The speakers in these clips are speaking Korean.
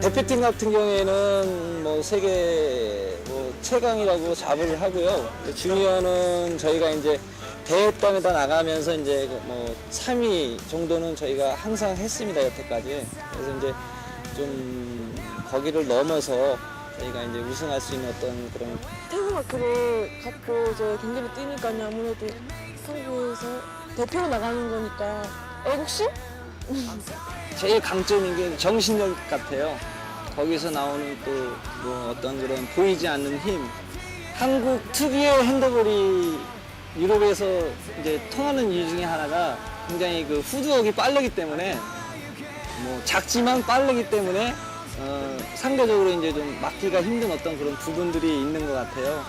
대표팀 같은 경우에는 뭐 세계 뭐 최강이라고 자부를 하고요. 주니어는 저희가 이제 대회단에다 나가면서 이제 뭐 3위 정도는 저희가 항상 했습니다 여태까지. 그래서 이제 좀 거기를 넘어서 저희가 이제 우승할 수 있는 어떤 그런 태국마크를 갖고 이제 경기를 뛰니까 아무래도 한국에서 대표로 나가는 거니까 애국심? 제일 강점인 게 정신력 같아요. 거기서 나오는 또 뭐 어떤 그런 보이지 않는 힘. 한국 특유의 핸드볼이 유럽에서 이제 통하는 이유 중에 하나가 굉장히 그 후드웍이 빠르기 때문에 뭐 작지만 빠르기 때문에 어, 상대적으로 이제 좀 막기가 힘든 어떤 그런 부분들이 있는 것 같아요.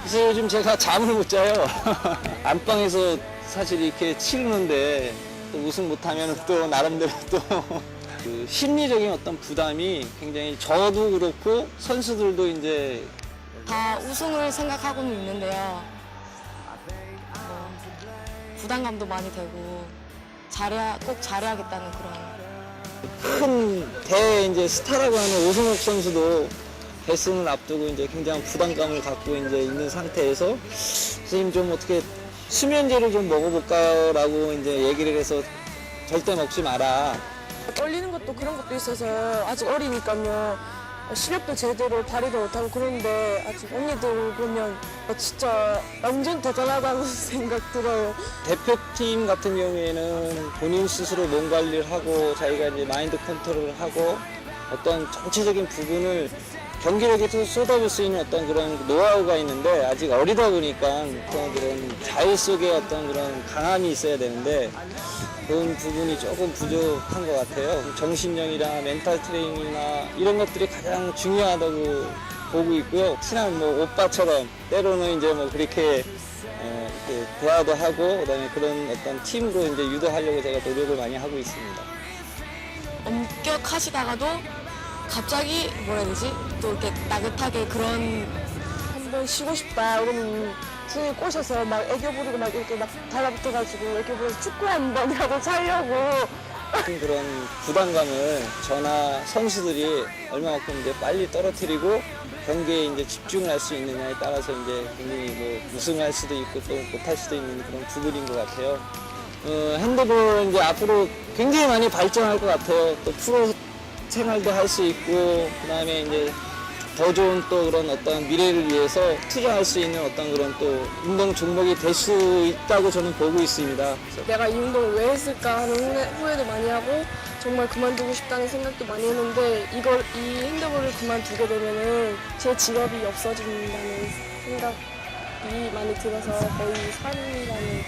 그래서 요즘 제가 잠을 못 자요. 안방에서 사실 이렇게 치르는데 또 우승 못하면 또 나름대로 또 그 심리적인 어떤 부담이 굉장히 저도 그렇고 선수들도 이제 다 우승을 생각하고는 있는데요. 뭐 부담감도 많이 되고 잘해야 꼭 잘해야겠다는 그런 큰 대 이제 스타라고 하는 오승욱 선수도 결승을 앞두고 이제 굉장한 부담감을 갖고 이제 있는 상태에서 선생님 좀 어떻게 수면제를 좀 먹어볼까라고 이제 얘기를 해서 절대 먹지 마라. 떨리는 것도 그런 것도 있어서 아직 어리니까요. 실력도 제대로 발휘도 못하고 그런데 아직 언니들 보면 어, 진짜 완전 대단하다는 생각 들어요. 대표팀 같은 경우에는 본인 스스로 몸 관리를 하고 자기가 이제 마인드 컨트롤을 하고 어떤 전체적인 부분을 경기력에서 쏟아볼 수 있는 어떤 그런 노하우가 있는데 아직 어리다 보니까 어떤 그런 자유 속에 어떤 그런 강함이 있어야 되는데 그런 부분이 조금 부족한 것 같아요. 정신력이나 멘탈 트레이닝이나 이런 것들이 가장 중요하다고 보고 있고요. 친한 뭐 오빠처럼 때로는 이제 뭐 그렇게 어, 이렇게 대화도 하고 그다음에 그런 어떤 팀으로 이제 유도하려고 제가 노력을 많이 하고 있습니다. 엄격하시다가도 갑자기 뭐라 해야 되지? 또 이렇게 나긋하게 그런 한번 쉬고 싶다. 그러면 중에 꼬셔서 막 애교 부리고 막 이렇게 막 달라붙어가지고 애교 부려서 축구 한 번이라도 차려고 같은 그런 부담감을 저나 선수들이 얼마만큼 이제 빨리 떨어뜨리고 경기에 이제 집중을 할수 있느냐에 따라서 이제 굉장히 뭐 우승할 수도 있고 또 못할 수도 있는 그런 부분인 것 같아요. 어, 핸드볼 이제 앞으로 굉장히 많이 발전할 것 같아요. 또 프로 생활도 할 수 있고 그다음에 이제 더 좋은 또 그런 어떤 미래를 위해서 투자할 수 있는 어떤 그런 또 운동 종목이 될 수 있다고 저는 보고 있습니다. 내가 이 운동을 왜 했을까 하는 후회, 후회도 많이 하고 정말 그만두고 싶다는 생각도 많이 했는데 이걸 이 핸드볼을 그만두게 되면은 제 직업이 없어진다는 생각이 많이 들어서 거의 삶이라는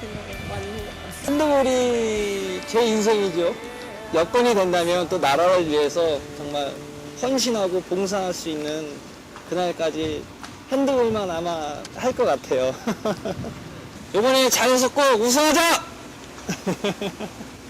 생각을 많이 해요. 핸드볼이 제 인생이죠. 여건이 된다면 또 나라를 위해서 정말 헌신하고 봉사할 수 있는 그날까지 핸드볼만 아마 할 것 같아요. 이번에 잘해서 꼭 우승하자!